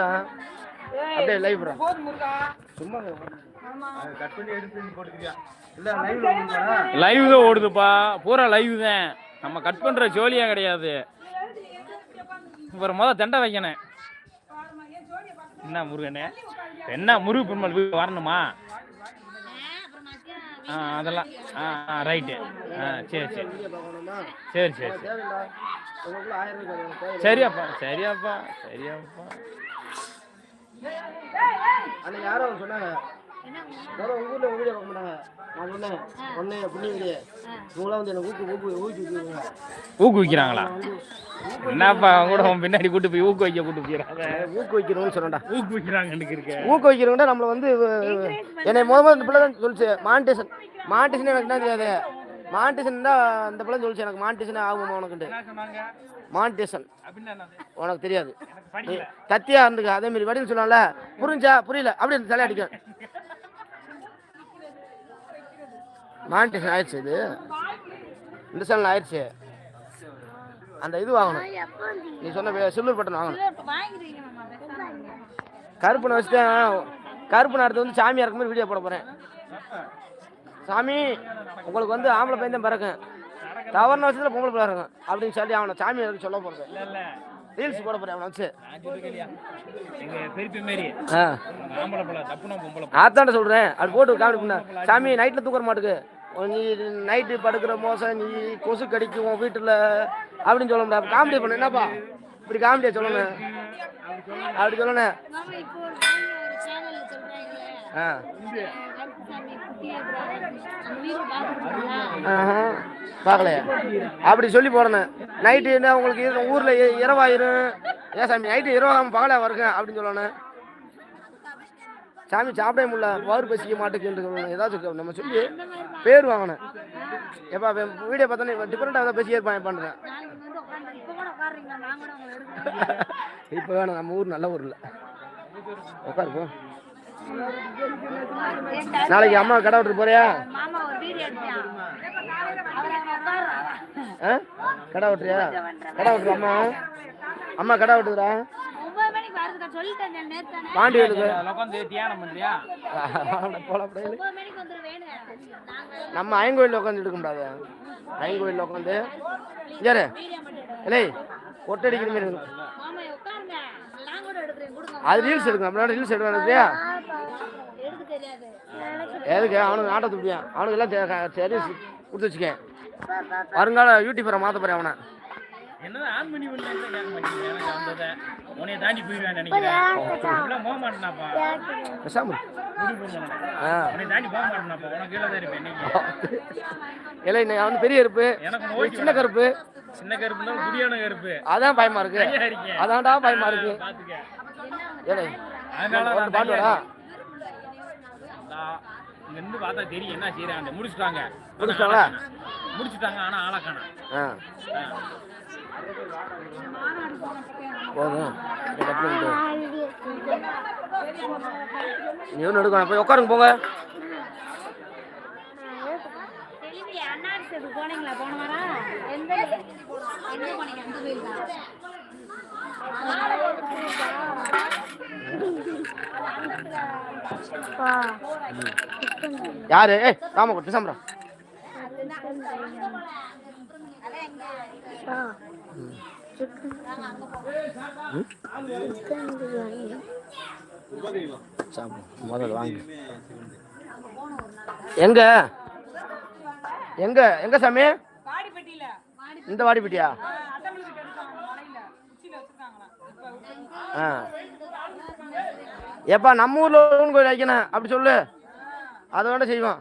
அப்படியே லைவ் சும்மா கட் பண்ணி எடுத்து நீ போட்டுக்கிறியா? இல்ல லைவ்ல ஓடுங்களா லைவ் தான் ஓடுதுப்பா. பூரா லைவ் தான். நம்ம கட் பண்ற ஜோலியா கிடையாது. இவர் முத தண்டை வைக்கணும். என்ன முருகனே என்ன? முருகு பெருமாள் வீடு வரணுமா? ஆ அதெல்லாம். ஆ ஆ ரைட்டு ஆ சரி சரி. சரி சரி சரி. சரியாப்பா சரியாப்பா சரியாப்பா. அன்னைக்கு யாரோ ஒன்று சொன்னாங்க. யாரோ உங்க ஊர்ல வீடியோ பார்க்க மாட்டாங்க. நான் சொன்னேன் ஒன்னே புண்ணியகிரி உங்களாம் வந்து எனக்கு ஊக்கு ஊக்கு ஊக்கி ஊக்குவீங்க ஊக்குவிக்கிறாங்களா என்னப்பா அவங்க கூட பின்னாடி கூட்டு போய் ஊக்குவிக்க கூட்டு போயிடறாங்க ஊக்குவிக்கிறோம்னு சொன்னேன்டா. ஊக்குவிக்கிறாங்கன்னு இருக்க ஊக்குவிக்கிறவங்க நம்மள வந்து என்னை முத முதல்ல இந்த பிள்ளை தான் சொல்லிச்சு. மானிட்டேஷன் மானிட்டேஷன் எனக்கு என்ன தெரியாது. மானிட்டேஷன் தான் இந்த பிள்ளை சொல்லிச்சு. எனக்கு மானிட்டேஷன் ஆகுமா உனக்குண்டு மானிட்டேஷன்? உனக்கு தெரியாது. கத்தியா இருந்துக்க அதே மாதிரி வடிவில் சொல்லலாம்ல புரிஞ்சா புரியல அப்படி தலை அடிக்கும். மானிட்டேஷன் ஆயிடுச்சு இது. இந்த சேனல் ஆயிடுச்சு. அந்த இது வாங்கணும். நீ சொன்ன சில்வர் பட்டன் வாங்கணும். கருப்பனை வச்சுட்டேன். கருப்பனை அடுத்து வந்து சாமி இறக்கும் மாதிரி வீடியோ போட போகிறேன் சாமி உங்களுக்கு வந்து ஆம்பளை பையன் தான் பிறக்கும். தவறுன வருஷத்தில் பொம்பளை பிள்ளை இருக்கும். அப்படின்னு சொல்லி அவனை சாமி இறக்க சொல்ல இல்ல ரீல்ஸ் போட போகிறேன் அவனை வச்சு. நான் சொல்லிருக்கேன் எங்க பெரியப்ப மாரி. ஆ. ஆம்பளை பிள்ளை தப்புனா பொம்பளை அதான்டா சொல்கிறேன் அது போட்டு காமெடி பண்ண சாமி நைட்டில் தூக்குற மாட்டுக்கு. நீ நைட்டு படுக்கிற மோசம் நீ கொசு கடிக்கும் உன் வீட்டில். அப்படின்னு சொல்ல முடியாது காமெடி பண்ண என்னப்பா? இப்படி காமெடியா சொல்லணும். அப்படி சொல்லணும். பார்க்கலையா? அப்படி சொல்லி போடணும். நைட்டு என்ன உங்களுக்கு ஊரில் இரவாயிரும். ஏன் சாமி நைட்டு இரவாகாம பகலாக வருங்க அப்படின்னு சொல்லணும். சாமி சாப்பிடவே முடியல. பவர் பசிக்க மாட்டேங்குன்னு ஏதாச்சும் நம்ம சொல்லி பேர் வாங்கணும். எப்பா வீடியோ பார்த்தோன்னே டிஃப்ரெண்ட்டாக ஏதாவது பேசி ஏற்பாடு பண்ணுறேன் இப்போ வேணும் நம்ம ஊர் நல்ல ஊர் இல்லை. உட்காரு போ. நாளைக்கு அம்மா கடை விட்டு போறியா? கடை விட்டுறியா? கடை விட்டுரு அம்மா. அம்மா கடை விட்டுதுடா. பாண்டி நம்ம ஐங்கோயிலில் உட்காந்து எடுக்க முடியாது. ஐங்கோயிலில் உட்காந்து யாரு இல்லை ஒட்டடிக்கிற மாதிரி அது ரீல்ஸ் எடுக்கணும் அப்படின்னா ரீல்ஸ் எடுக்கணும் எதுக்கு? அவனுக்கு ஆட்ட துப்பியான் அவனுக்கு எல்லாம் சரி கொடுத்து வச்சுக்க வருங்கால யூடியூபரை மாற்ற போறேன் அவனை. என்னதான் ஆன் பண்ணி பண்ணி கேட்க மாட்டேங்கிறேன் எனக்கு வந்ததை உன்னைய தாண்டி போயிடுவேன் நினைக்கிறேன். இப்பெல்லாம் போக மாட்டேனாப்பா பேசாம இரு. முடிவு பண்ணேன் ஆ. உன்னை தாண்டி போக மாட்டேனாப்பா உனக்கு கீழே தான் இருப்பேன் இன்னைக்கு. இல்லை இன்னைக்கு அவன் பெரிய கருப்பு. எனக்கு சின்ன கருப்பு. சின்ன கருப்பு இருந்தாலும் புதியான கருப்பு. அதான் பயமா இருக்கு. அதான்டா பயமா இருக்கு. பாத்துக்க. ஏலே அதனால ஒரு நான் பாட்டு தனியா வாடா நான் இங்க இருந்து பார்த்தா தெரியும் என்ன செய்யறாங்க முடிச்சுட்டாங்க. ஆனா முடிச்சிட்டாங்களா? ஆளை- முடிச்சுட்டாங்க ஆனா ஆளக்கான ஆ. போதும். ஒன்று எடுக்கணும். போய் உட்காருங்க போங்க. செல்வி அண்ணாடிக்கு போனீங்களா? போன வாரம்? எந்த எங்க போனீங்க? அந்த கோயில் யாரு? ஏய் ராம கொட்டு சாம்பரா முதல்ல வாங்க. எங்க? எங்க? எங்க சாமி? இந்த வாடிப்பட்டியா? ஆ. ஏப்பா நம்ம ஊர்ல கோயில் வைக்கணும். அப்படி சொல்லு. அதை வேண்டாம் செய்வோம்.